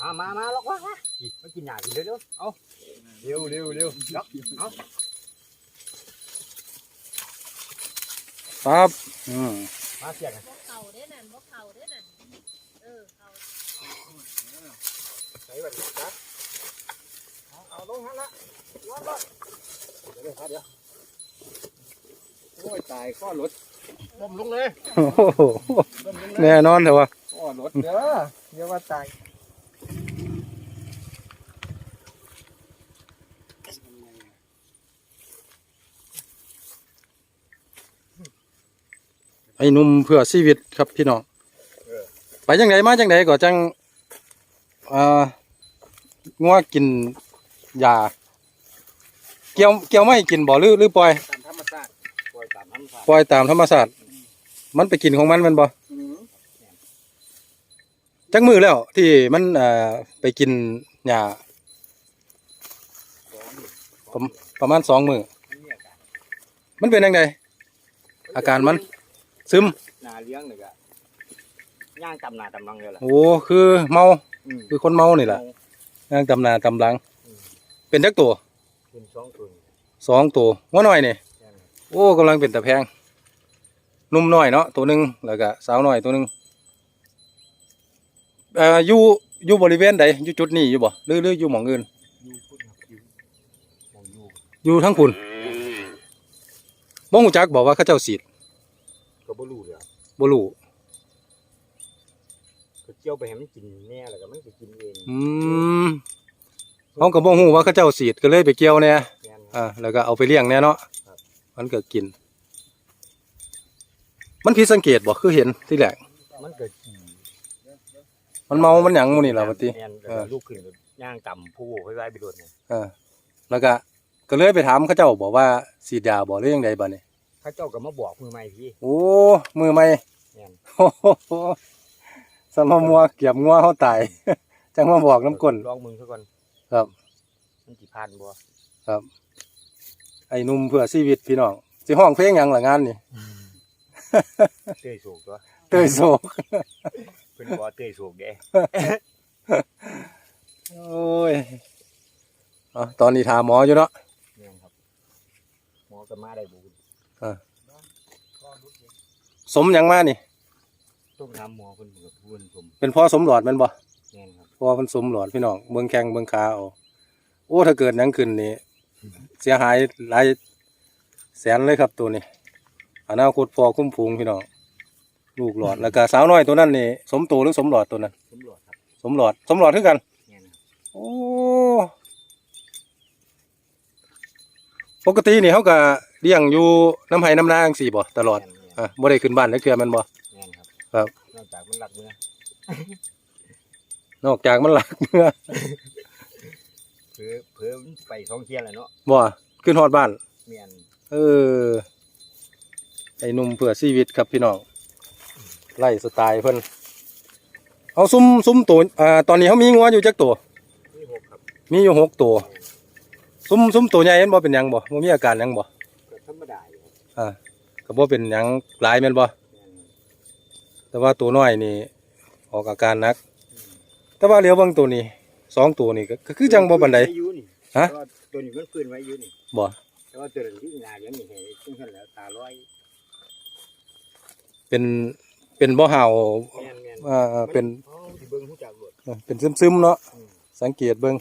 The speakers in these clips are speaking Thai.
มามามาล็อกวะอีมากินหยากินเร็วเร็วเอาเร็วเร็วเร็วล็อกเอาครับอืมมาเสียกันเข่าเด้นั่นบ่เข่าเด้นั่นเออเข่าใส่แบบนี้ครับเอาลงฮะละล็อกล็อกเดี๋ยวเดี๋ยวเดี๋ยวโอ้ยตายข้อรถล้มลงเลยโอ้โหแน่นอนแต่ว่าข้อรถเด้อเดี๋ยวว่าตาย ไอ้หนุ่มเพื่อชีวิตครับพี่น้องไปจังไดมาจังไดก็จังอ่างัวกินยาเกี่ยวเกี่ยวไม่กินบ่หรือหรือปล่อยตามธรรมชาติปล่อยตามธรรมชาติปล่อยตามธรรมชาติมันไปกินของมันแมันบ่อืมจักมือแล้ว ที่มันเอ่อไปกินหญ้าสองประประมาณสองมือนี่อาการมันเป็นยังไงอาการมัน ซึมนาเลี้ยงเลยก็ย่างตำหนาตำลังเลยล่ะโอ้คือเมาอืมคือคนเมานี่แหละย่างตำหนาตำหลังอืมเป็นจักตัวเป็นสองตัวนี่สองตัวงัวน้อยนี่แค่นั้นโอ้กำลังเป็นตะแพงหนุ่มน้อยเนาะตัวหนึ่งแล้วก็สาวน้อยตัวหนึ่งเอ่ออยู่อยู่บริเวณใดอยู่จุดนี้อยู่บ่หรือหรืออยู่หมองอื่นอยู่พุ่นครับอยู่มองอยู่อยู่ทั้งคุณบ่ฮู้จักบอกว่าเขาเจ้าสีด ก็บ่รู้เลยอะบ่รู้ก็เจียวไปให้มันกินแน่แล้วก็มันจะกินเองอืมเฮาก็บ่ฮู้ว่าเขาเจ้าสีดก็เลยไปเกี่ยวแหน่แม่นครับ อ่าแล้วก็เอาไปเลี้ยงแหน่เนาะครับ มันก็กิน มันผิดสังเกตบ่คือเห็นที่แรกมันเกิดขี่มันเมามันหยังหมู่นี่ล่ะว่าติแม่นแล้วเอก็อลูกขึ้นก็ย่างต่ำผู้ไว้ไว้ไปโดนเนี่ยเออแล้วก็ก็เลยไปถามเขาเจ้าบอกว่าสีดยาบ่หรือยังไงบัดนี้ เข้าเจ้าก็มาบอกมือใหม่พี่โอ้ มือใหม่แม่นโอ้โหสมมัวเกียบงัวเขาตาย จังมาบอกน้ำก้นลองมึงซะก่อนครับ มันสิผ่านบ่ครับไอ้หนุ่มเพื่อชีวิตพี่น้องสิห้องเพลงหยังล่ะงานนี่ เต้ยโศกตัวเตยโศก เพิ่นบ่เต้ยโศกเด้โอ้ยเอาตอนนี้ถามหมออยู่เนาะแม่นครับหมอก็มาได้บุญ สมหยังมานี่ ต้องถามหมอเพิ่นก็พูดผมเป็นพ่อสมหลอดแมันบ่แม่นครับพ่อเพิ่นสมหลอดพี่น้องเบิ่งแข้งเบิ่งขาเอาโอ้ถ้าเกิดหยังขึ้นนี่เสียหายหลายแสนเลยครับตัวนี้อนาคตพอคุ้มฟูงพี่น้องลูกหลอดแล้วก็สาวน้อยตัวนั้นนี่สมโตหรือสมหลอดตัวนั้นตำรวจครับสมหลอดสมหลอดคือกันแม่นครับโอ้ปกตินี่เขาก็เลี้ยงอยู่น้ำไห้น้ำนาจังสี่บ่ตลอดแม่นแม่น อะบ่ได้ขึ้นบ้านจักเทื่อแมันบ่ แม่นครับครับ นอกจากมันรักเมื่อนอกจากมันหลักเมื่อเผลอเผลอมันไปท่องเที่ยวแหละเนาะบ่ขึ้นฮอดบ้าน แม่นเออ ไอ้หนุ่มเพื่อชีวิตครับพี่น้อง ไล่สไตล์เพิ่นเอาซุ้มซุ้มตัวอ่าตอนนี้เขามีงัวอยู่จักตัว นี่หกครับมีอยู่หกตัว ซุ้มซุ้มตัวใหญ่เห็นบ่เป็นหยังบ่บ่มีอาการหยังบ่ก็ธรรมดาอยู่ครับอ่า ก็บ่เป็นหยังหลายแม่นบ่แม่นแต่ว่าตัวน้อยนี่ออกอาการหนัก แต่ว่าเหลียวเบิ่งตัวนี้สองตัวนี่ก็ก็คือจังบ่ปานใดไว้อยู่นี่ฮะ แต่ว่าตัวนี้มันฟื้นไว้อยู่นี่บ่แต่ว่าตัวนี้ที่นาเลี้ยงนี่เห็นซึ่งเห็นแล้วตาลอยเป็นเป็นบ่ห่าวแม่นแม่นอ่าเป็นอ๋อที่เบิ่งหูจักหลดเป็นซึมๆเนาะอืมสังเกตเบิ่ง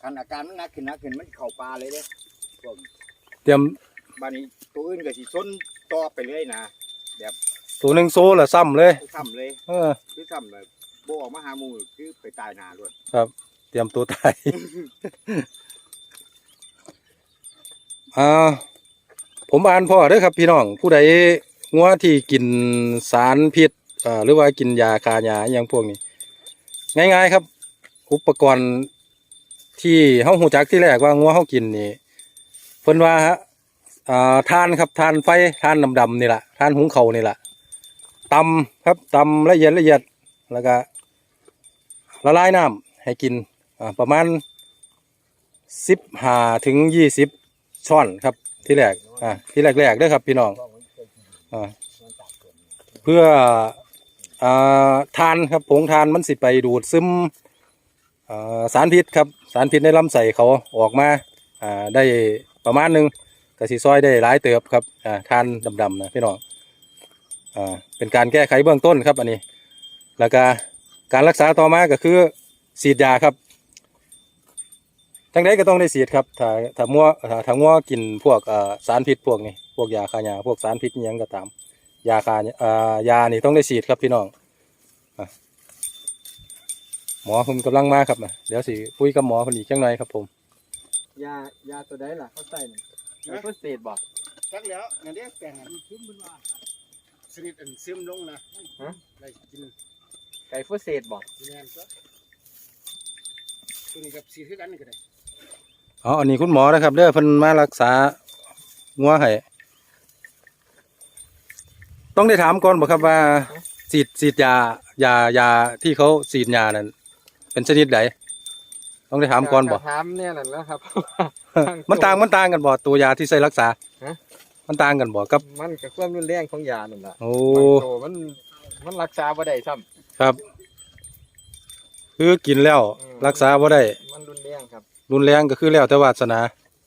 คันอาการมันหนักขึ้นหนักขึ้นมันเข้าป่าเลยเด้พวกเตรียม บ้านนี้ตัวอื่นก็สิซนต่อไปเลยนะตัวหนึงโซละซ้ำเลยซ้ำเลยเออ คือซ้ำเลยบ่ออกมาหาหมู่คือไปตายหนาด้วยเตรียมตัวตาย อ่า ผมอ่านพ่อเด้อครับพี่น้อง ผู้ใดงัวที่กินสารพิษอ่าหรือว่ากินยาคายาอหย่างพวกนี้ ง่าย ๆครับ อุปกรณ์ที่เฮาหูจักที่แรกว่างัวเฮากินนี่เพิ่นว่าฮะ อ่าทานครับทานไฟทานดำๆนี่แหละทานหุงเขานี่แหละตำครับตำละเอียดละเอียดแล้วก็ละลายน้ำให้กินประมาณสิบห้าถึงยี่สิบช้อนครับที่แรกอ่าที่แรกๆเด้อครับพี่น้องอ่าเพื่ออ่าทานครับผงทานมันสิไปดูดซึมอ่าสารพิษครับสารพิษในลำไส้เขาออกมาอ่าได้ประมาณหนึ่ง ก็สิซอยได้หลายเติบครับอ่าทานดำๆนะพี่น้องอ่าเป็นการแก้ไขเบื้องต้นครับอันนี้ แล้วก็การรักษาต่อมาก็คือฉีดยาครับจังไดก็ต้องได้ฉีดครับถ้าถ้ามัวถ้าถ้างัวกินพวกอ่สารพิษพวกนี้พวกยาฆ่าหญ้าพวกสารพิษยังก็ตาม ยาฆ่าเนี่ยอ่ายานี่ต้องได้ฉีดครับพี่น้องหมอผมกำลังมาครับนะเดี๋ยวสิคุยกับหมอคนอีกจังหน่อยครับผมยายาตัวใดล่ะเขาใส่ ไกลโฟสเฟตบ่จักแล้วนั่นเรียกแปลงอันซึมมันว่าสนิทอันซึมลงนะได้กินไกลโฟสเฟตบ่แม่นซะตัวนี้กับสีคือกันนี่ก็ได้อ๋ออันนี้คุณหมอนะครับเด้อเพิ่นมารักษางัวให้ต้องได้ถามก่อนบ่ครับว่าฉีดฉีดยายายาที่เขาฉีดยานั่นเป็นชนิดใด ต้องได้ถามก่อนบ่ถามเนี่ยนั่นแหล้วครับ มันต่างมันต่างกันบ่ตัวยาที่ใส่รักษาฮะมันต่างกันบ่กับมันกับความรุนแรงของยานั่นแหละโอ้โตมันมันรักษาบ่ได้ซ้ครับ คือกินแล้วอืมรักษาบ่ได้ำมันรุนแรงครับ รุนแรงก็คือแล้วแต่วาสนา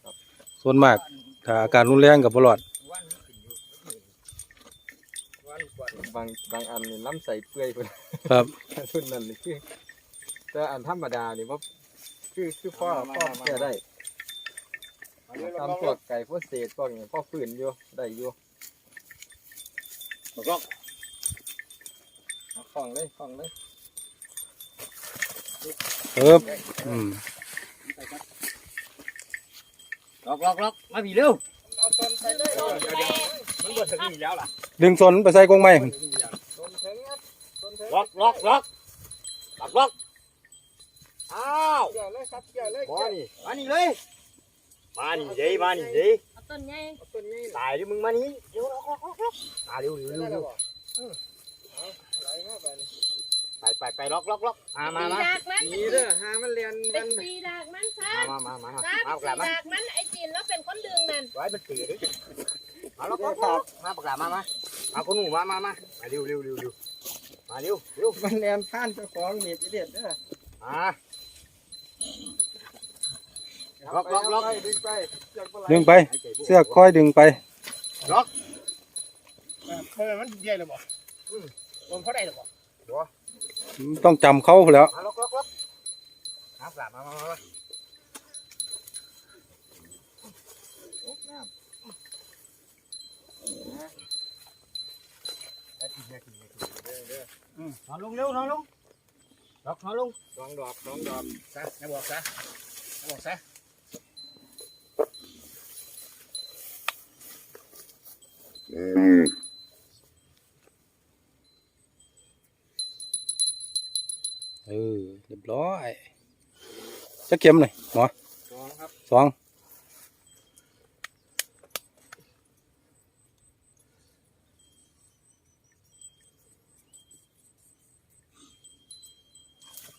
ครับส่วนมากถ้าอาการรุนแรงก็บ่รอดบางบางอันนี่ล้ำใส่เปื่อยเพิ่นครับรุ่นนั้นนี่คือแต่อันธรรมดานี่ว่า คือคือพ่อพ่อแก้ได้ทำพวกไก่พวกเศษพวกนี้พ่อฝืนอยู่ได้อยู่บอกล็อกเอาคล่องเลยคล่องเลยเอิบอืมล็อกล็อกล็อกมาพี่เร็วมันบดถึงนี่แล้วดึงสนไปใส่กรงไม้ล็อกล็อกล็อกล็อกล็อก อ้าวเกี่ยวเลยครับเกี่ยวเลยมานี่มานี่เลยมานี่เด้มานี่เด้เอาต้นใหญ่ต้นนี้ตายดิมึงมานี่เร็วล็อกล็อกล็อกล็อกมาเร็วเร็วเร็วได้เร็แล้ววบ่ไหลมาไปนี่ไปไปไปล็อกล็อกล็อกมามาตีมาดากมันนี่เด้อหามันเรียนเป็มันนตีดากมันซะมามามามาซะมาปากหลาตีมาดากมันไอ้จีนแล้วเป็นคนดึงนั่นไว้เป็นตีดิมาล็อกล็อกล็อกมาปากหลามามามาคนหนูมามามามาเร็วเร็วเร็วเร็วมาเร็วเร็วมันเรียนผ่านเจ้าของหนีบไปเด็ดเด้อมา ล็อกล็อกล็อกดึงไปเชือกปลาไหลดึงไป เสื้อกค่อยดึงไปเฮ้ยมันใหญ่เลยบ่โดนเขาได้เลยบ่ต้องจำเขาพู้นแหล้วมาล็อกล็อกล็อกมาปากหลามามามาโอ้น้ำนอนลงเร็วนอนลงล็อกนอนลงดองดอกดองดอกซะอย่าบอกซะอย่าบอกซะ เออเรียบร้อยจะเข็มหน่อยหมอดองครับสอง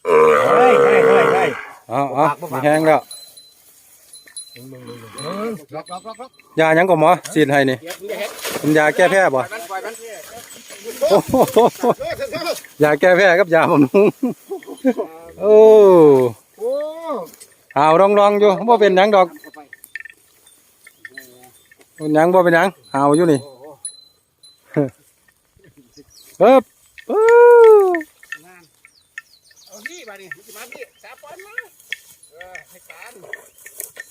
เฮ้ยเฮ้ยเฮ้ยเฮ้ยเอาเอามีแห้งแล้ว ล็อกล็อกล็อกล็อกยาหยังก็หมอฉีดให้นี่เดี๋ยวมึงจะเฮ็ดเป็นยาแก้แพ้บ่ปล่อยมันปล่อยมันโอ้โหเฮ้ยเฮ้ยเฮ้ยยาแก้แพ้กับยาบำรุงโอ้โอ้เอาลองลองๆอยู่บ่เป็นหยังดอกเป็นหยังบ่เป็นหยังเอาอยู่นี่เอิบเอ้อเอาพี่มาดิมาพี่สาปล่อยมาเออให้การ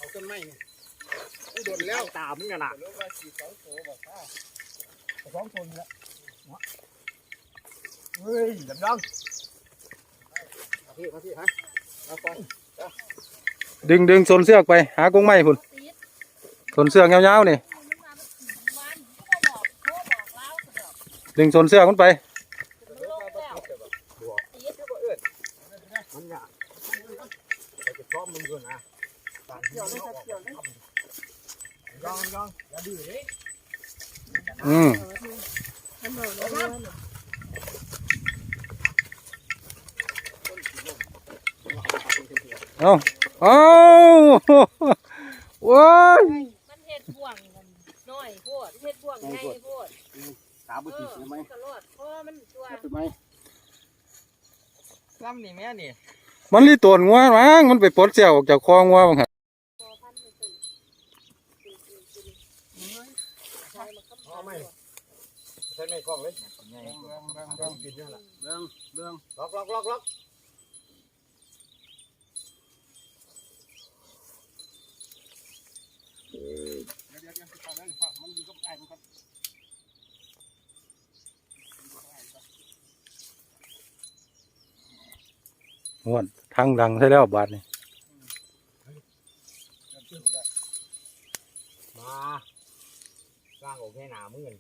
เอาต้นไม้นี่โดนแล้วตามึงกันน่ะรู้ว่าสี่สองโถบอกว่าสองคนแล้วเฮ้ยดำดำมาพี่มาพี่ฮะมาก่อนดึงดึงโซนเสือกไป หากรงไม้พุ่นตีดโซนเสือกยาวๆนี่มันมามันก็บอกโทรบอกเล่าก็ดอกดึงโซนเสือกมันไปมันลงแล้วตีดมันยากไปจะพร้อมมึงด้วยนะตามที่ เกี่ยวเลยครับเกี่ยวเลยยองยองอย่าดื้อเลยอืมมันโดนแล้วเอาเอาโอ้ยมันเฮ็ดบ่วงกันน้อยโพดเฮ็ดบ่วงใหญ่โพดตาบุตรีใช่ไหมก็รอดเพราะมันตัวใช่ไหมซ้ำนี่แม่นี่มันรีตวนงัวมั้งมันไปปลดเสี่ยวออกจากคองัวบังหัน เอาไหม ใช้ไม่คล่องเลยเบิ่งเบิ่งเบิ่งเบิ่งกินเยอะละเบิ่งเบิ่งล็อกล็อกล็อกล็อกเดี๋ยวเดี๋ยวเดี๋ยวฝากไว้ฝากมันอยู่กับไอ้มันก่อนม่วนทางดังใช่แล้วบาดนี่ มาสร้างโอเคหนามือน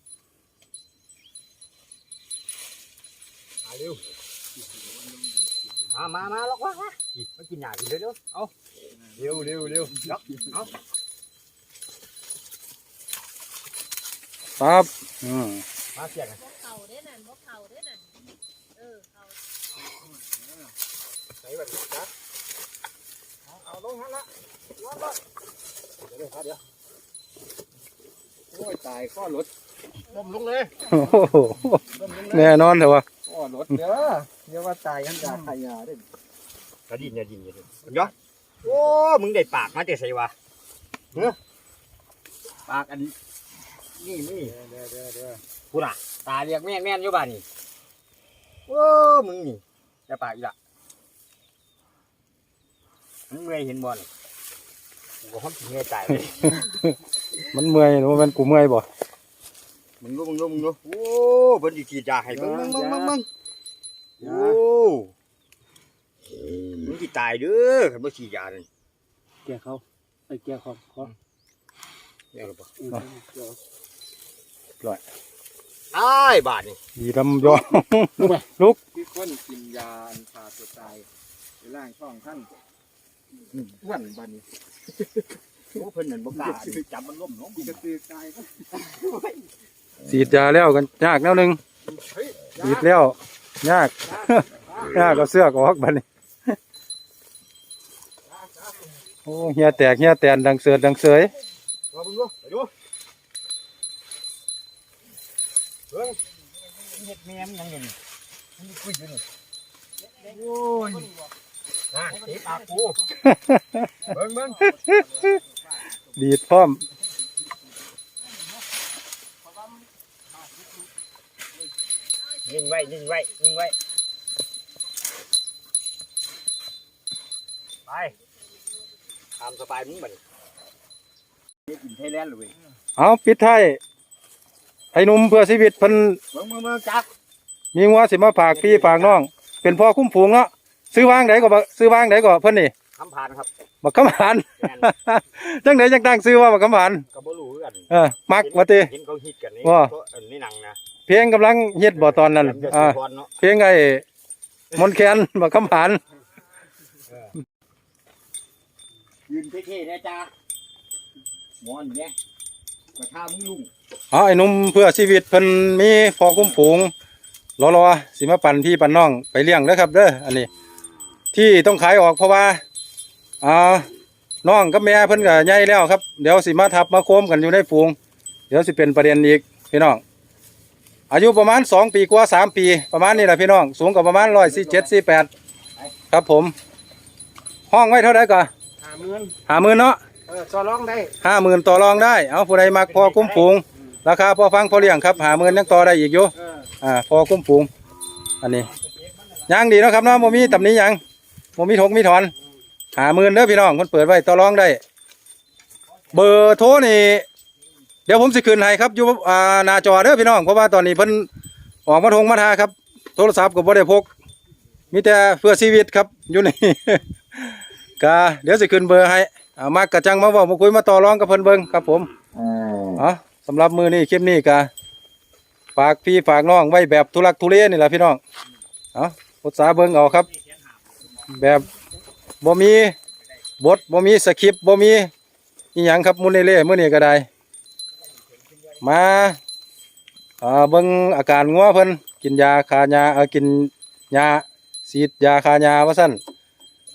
มาเร็วมามามาล็อกล็อกล็อ กมากินหนากินเร็วเร็วเอาเร็วเร็วเร็วล็อกเอาปั๊บอืมมาเสียกันพวกเขาได้นั่นพวกเขาได้นั่นเออเขาใส่แบบนี้ครับเอาเอาลงฮะละล็อกล็อกเดี๋ยวเดี๋ยวครับเดี๋ยวโอ้ยตายข้อรถล้มลงเลยโอ้โหล้มลงเลยแน่นอนแต่ว่าข้อรถเด้อเดี๋ยวว่าตายกันจากขยาเด้ก ระดิ่งอย่าดิ่งอย่าดิ่งยอโอ้ มึงได้ปากมาแต่ใส่วะเฮ้อปากอันนี่นี่เดี๋ยวเดี๋ยวเดี๋ยวพูดอะ ตาเรียกแม่นแม่นอยู่บ้านนี่โอ้มึงนี่จะปากอีกละมึงเมื่อยเห็นบอลกูก็ห้องถึงเมื่อยตายเลยมันเมื่อยหรือว่ามันกูเมื่อยบ่มึงดูมึงดูมึงดูโอ้เพิ่นสิฉีดยาให้มึงมึงมึงมึงมึงโอ้ มึงสิตายเด้อคันบ่ฉีดยานั่นแกเขาไอ้แกเขาเขาเดี๋ยวบ่อืมเดี๋ยวตายบาดนี่ดีดำยองคือคนกินยาอันพาตัวตายไปล่างช่องท่านอ้วนบาดนี้โอ้เพิ่นนั่นบ่กล้าจับมันล้มลงกระตือตายสีดยาแล้วกันยากแนวหนึงเฮ้ยสีดแล้วยาก ยากก็เสื้อกออกบัดนี้ โอ้เฮียแตกเฮียแตนดังเสือดังเสยมาเบิ่งดูไปดูเบิ่งเฮ็ดแม่มนยังอยู่นี่มันคุยอยู่นี่โอ้ยนั่นตีปากกูเบิ่งเบิ่งดีดพร้อมนิ่งไว้นิ่งไว้นิ่งไว้ไป ตามสบายมึงบัดนี้นี่กินไทยแลนด์เลยเว้ยเอาปิดท้ายไอ้หนุ่มเพื่อชีวิตเพิ่นเบิ่งเบิ่งเบิ่งจักมีงัวสิมาฝากพี่ฝากน้อง เป็นพ่อคุ้มฝูงเนาะซื้อวางไดก็บ่ซื้อวางไดก็เพิ่นนี่คำผ่านครับบักคำผานแม่นจังไดจังตั้งซื้อว่าบักคำผานก็บ่รู้คือกันเออมักว่าติเห็นเขาฮิตกันนี่ว่าตัวอันนี้หนังนะเพลงกำลังเฮ็ดบ่ตอนนั้นแหลมยศอ่าพรเนาะเพลงไอ้มนต์แคนบักคำผาน ยืนเท่ๆนะจ๊ะมอนเนี่ยกระทามึงลุงเอไอ้หนุ่มเพื่อชีวิตเพิ่นมีพอคุ้มฝูงรอๆสิมาปั่นพี่ปั่นน้องไปเลี้ยงเด้อครับเด้ออันนี้ ที่ต้องขายออกเพราะว่าอ่าน้องกับแม่เพิ่นก็ใหญ่แล้วครับ เดี๋ยวสิมาทับมาโคมกันอยู่ในฝูง เดี๋ยวสิเป็นประเด็นอีกพี่น้อง อายุประมาณสองปีกว่าสามปีประมาณนี้แหละพี่น้อง สูงกว่าประมาณร้อยสี่เจ็ดสี่แปดครับผม ห้องไว้เท่าไหร่ก่อนาเงินห้าหมื่นเนาะเออต่อรองได้ห้าหมื่นต่อรองได้ เอาผู้ใดมักพอคุ้มฝูงราคาพอฟังพอเลี้ยงครับหาหมื่นยังต่อได้อีกอยู่เอออ่าพอคุ้มฝูงอันนี้ยังดีเนาะครับเนาะโมมีตำหนี้ยังโมมีทกมีถอนหาหมื่นเด้อพี่น้องคนเปิดไว้ต่อรองได้ เบอร์โทรนี่เดี๋ยวผมสิคืนให้ครับอยู่อ่าหน้าจอเด้อพี่น้องเพราะว่าตอนนี้เพิ่นออกมาทงมาทาครับ โทรศัพท์ก็บ่ได้พกมีแต่เพื่อชีวิตครับอยู่นี่ ก็เดี๋ยวสิคืนเบอร์ให้เอามากกะจังมาเว้ามาคุยมาต่อรองกับเพิ่นเบิ่งครับผมเอาสำหรับมือนี้คลิปนี้ก็ฝากพี่ฝากน้องไว้แบบทุลักทุเลนี่แหละพี่น้องเอาภาษาเบิ่งเอาครับ แบบบ่มีบทบ่มีสคริปต์บ่มีอีหยังครับมุนเล่ๆมื้อนี้ก็ได้ มาอ่าเบิ่งอาการงัวเพิ่นกินยาคายาเออกินยาฉีดยาคายาว่าซั่น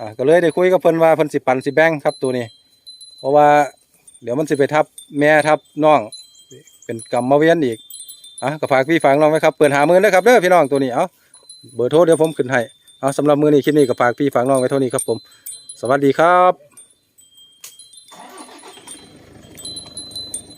อ่าก็เลยได้คุยกับเพิ่นว่าเพิ่นสิปันสิแบ่งครับตัวนี้ เพราะว่า เดี๋ยวมันสิไปทับแม่ทับน้อง เป็นกรรมมาเวียนอีกอะก็ฝากพี่ฝากน้องไว้ครับเปิดหามือนะครับเด้อพี่น้องตัวนี้เอาเบอร์โทรเดี๋ยวผมขึ้นให้เอาสำหรับมือนี้คลิปนี้ก็ฝากพี่ฝากน้องไว้เท่านี้ครับผม สวัสดีครับ